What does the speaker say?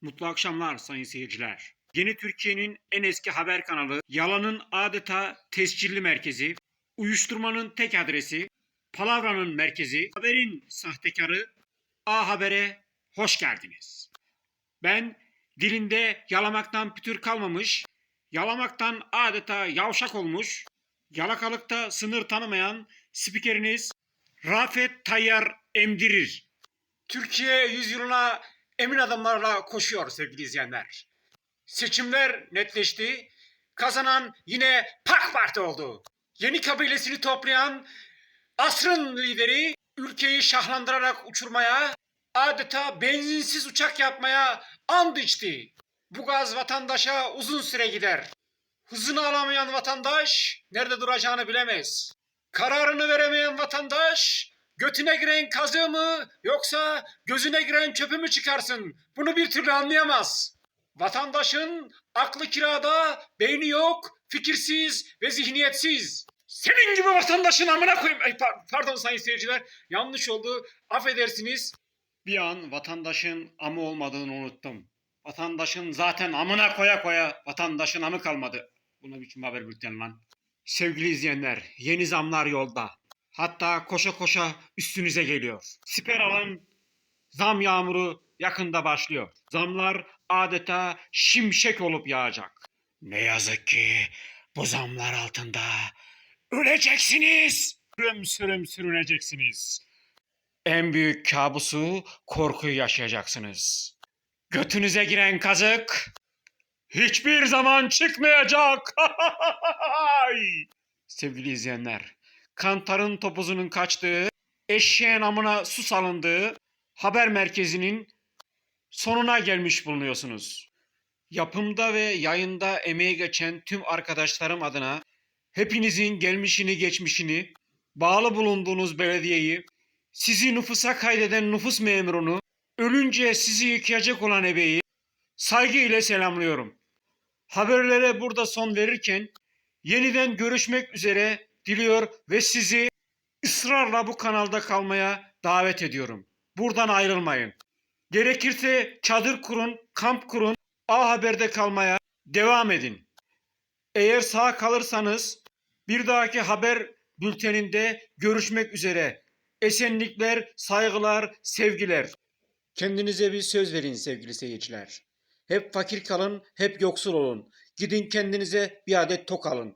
Mutlu akşamlar sayın seyirciler. Yeni Türkiye'nin en eski haber kanalı, yalanın adeta tescilli merkezi, uyuşturmanın tek adresi, palavranın merkezi, haberin sahtekarı A Haber'e hoş geldiniz. Ben dilinde yalamaktan pütür kalmamış, yalamaktan adeta yavşak olmuş, yalakalıkta sınır tanımayan spikeriniz Rafet Tayyar Emdirir. Türkiye yüzyılına emin adımlarla koşuyor sevgili izleyenler. Seçimler netleşti. Kazanan yine PAK Parti oldu. Yeni kabilesini toplayan asrın lideri ülkeyi şahlandırarak uçurmaya, adeta benzinsiz uçak yapmaya and içti. Bu gaz vatandaşa uzun süre gider. Hızını alamayan vatandaş nerede duracağını bilemez. Kararını veremeyen vatandaş götüne giren kazığı mı yoksa gözüne giren çöpü mü çıkarsın? Bunu bir türlü anlayamaz. Vatandaşın aklı kirada, beyni yok, fikirsiz ve zihniyetsiz. Senin gibi vatandaşın amına koyayım. Ay, par- pardon sayın seyirciler. Yanlış oldu. Affedersiniz. Bir an vatandaşın amı olmadığını unuttum. Vatandaşın zaten amına koya koya vatandaşın amı kalmadı. Buna biçim haber bülten lan. Sevgili izleyenler, yeni zamlar yolda. Hatta koşa koşa üstünüze geliyor. Siper alın, zam yağmuru yakında başlıyor. Zamlar adeta şimşek olup yağacak. Ne yazık ki bu zamlar altında öleceksiniz. Sürüm sürüm sürüneceksiniz. En büyük kabusu korkuyu yaşayacaksınız. Götünüze giren kazık hiçbir zaman çıkmayacak. Sevgili izleyenler, kantarın topuzunun kaçtığı, eşeğin amına su salındığı haber merkezinin sonuna gelmiş bulunuyorsunuz. Yapımda ve yayında emeği geçen tüm arkadaşlarım adına hepinizin gelmişini geçmişini, bağlı bulunduğunuz belediyeyi, sizi nüfusa kaydeden nüfus memurunu, ölünce sizi yıkayacak olan ebeyi saygı ile selamlıyorum. Haberlere burada son verirken yeniden görüşmek üzere diliyor ve sizi ısrarla bu kanalda kalmaya davet ediyorum. Buradan ayrılmayın. Gerekirse çadır kurun, kamp kurun, A Haber'de kalmaya devam edin. Eğer sağ kalırsanız bir dahaki haber bülteninde görüşmek üzere. Esenlikler, saygılar, sevgiler. Kendinize bir söz verin sevgili seyirciler. Hep fakir kalın, hep yoksul olun. Gidin kendinize bir adet tok alın.